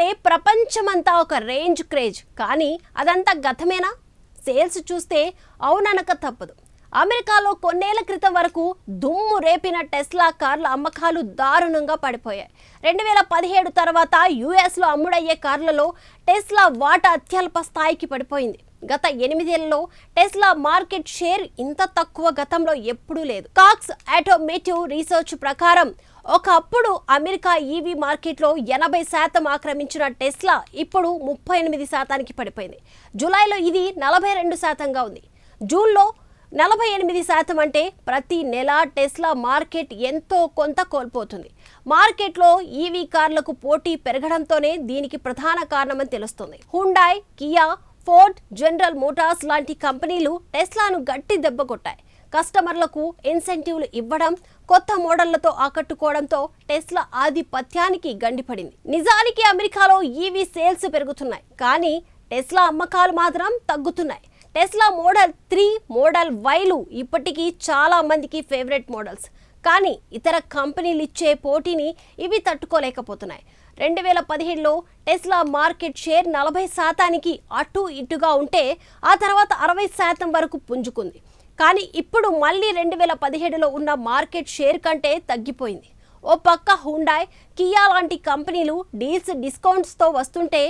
అంటే ప్రపంచమంతా ఒక రేంజ్ క్రేజ్. కానీ అదంతా గతమేనా? సేల్స్ చూస్తే అవుననక తప్పదు. అమెరికాలో కొన్నేళ్ళ క్రితం వరకు దుమ్ము రేపిన టెస్లా కార్ల అమ్మకాలు దారుణంగా పడిపోయాయి. రెండు వేల పదిహేడు తర్వాత యుఎస్లో అమ్ముడయ్యే కార్లలో టెస్లా వాటా అత్యల్ప స్థాయికి పడిపోయింది. గత ఎనిమిదేళ్ళలో టెస్లా మార్కెట్ షేర్ ఇంత తక్కువ గతంలో ఎప్పుడూ లేదు. కాక్స్ ఆటోమేటివ్ రీసెర్చ్ ప్రకారం ఒకప్పుడు అమెరికా ఈవీ మార్కెట్లో ఎనభై శాతం ఆక్రమించిన టెస్లా ఇప్పుడు ముప్పై ఎనిమిది శాతానికి పడిపోయింది. జూలైలో ఇది నలభై రెండు శాతంగా ఉంది. జూన్లో నలభై ఎనిమిది శాతం అంటే ప్రతి నెల టెస్లా మార్కెట్ ఎంతో కొంత కోల్పోతుంది. మార్కెట్లో ఈవీ కార్లకు పోటీ పెరగడంతోనే దీనికి ప్రధాన కారణమని తెలుస్తుంది. Hyundai Kia Ford General Motors లాంటి కంపెనీలు టెస్లాను గట్టి దెబ్బ కొట్టాయి. కస్టమర్లకు ఇన్సెంటివ్లు ఇవ్వడం కొత్త మోడళ్ళతో ఆకట్టుకోవడంతో టెస్లా ఆధిపత్యానికి గండిపడింది. నిజానికి అమెరికాలో ఈవీ సేల్స్ పెరుగుతున్నాయి కానీ టెస్లా అమ్మకాలు మాత్రం తగ్గుతున్నాయి. టెస్లా మోడల్ త్రీ మోడల్ వైలు ఇప్పటికీ చాలా మందికి ఫేవరెట్ మోడల్స్ కానీ ఇతర కంపెనీలు ఇచ్చే పోటీని ఇవి తట్టుకోలేకపోతున్నాయి. రెండు వేల పదిహేడులో టెస్లా మార్కెట్ షేర్ నలభై శాతానికి అటు ఇటుగా ఉంటే ఆ తర్వాత అరవై శాతం వరకు పుంజుకుంది. కానీ ఇప్పుడు మళ్ళీ రెండు వేల పదిహేడులో ఉన్న మార్కెట్ షేర్ కంటే తగ్గిపోయింది. ఓ పక్క హుండాయ్ కియా లాంటి కంపెనీలు డీల్స్ డిస్కౌంట్స్తో వస్తుంటే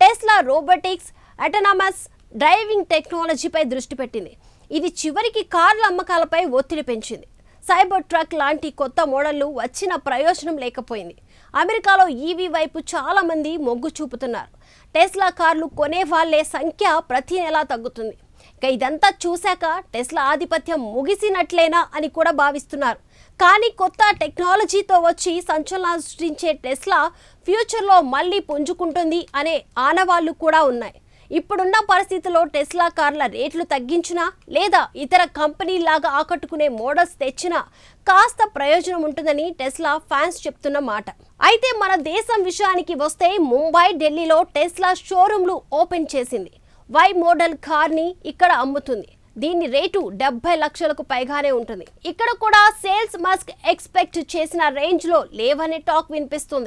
టెస్లా రోబోటిక్స్ అటనామస్ డ్రైవింగ్ టెక్నాలజీపై దృష్టి పెట్టింది. ఇది చివరికి కార్ల అమ్మకాలపై ఒత్తిడి పెంచింది. సైబర్ ట్రక్ లాంటి కొత్త మోడళ్ళు వచ్చిన ప్రయోజనం లేకపోయింది. అమెరికాలో ఈవీ వైపు చాలా మంది మొగ్గు చూపుతున్నారు. టెస్లా కార్లు కొనే వాళ్ళే సంఖ్య ప్రతి నెలా తగ్గుతుంది. ఇక ఇదంతా చూశాక టెస్లా ఆధిపత్యం ముగిసినట్లేనా అని కూడా భావిస్తున్నారు. కానీ కొత్త టెక్నాలజీతో వచ్చి సంచలనం సృష్టించే టెస్లా ఫ్యూచర్లో మళ్ళీ పుంజుకుంటుంది అనే ఆనవాళ్ళు కూడా ఉన్నాయి. ఇప్పుడున్న పరిస్థితుల్లో టెస్లా కార్ల రేట్లు తగ్గించినా లేదా ఇతర కంపెనీలాగా ఆకట్టుకునే మోడల్స్ తెచ్చినా కాస్త ప్రయోజనం ఉంటుందని టెస్లా ఫ్యాన్స్ చెప్తున్న మాట. అయితే మన దేశం విషయానికి వస్తే ముంబై ఢిల్లీలో టెస్లా షోరూంలు ఓపెన్ చేసింది. వై మోడల్ కార్ని ఇక్కడ అమ్ముతుంది. దీని రేటు డెబ్బై లక్షలకు పైగానే ఉంటుంది. ఇక్కడ కూడా సేల్స్ మస్క్ ఎక్స్పెక్ట్ చేసిన రేంజ్లో లేవనే టాక్ వినిపిస్తుంది.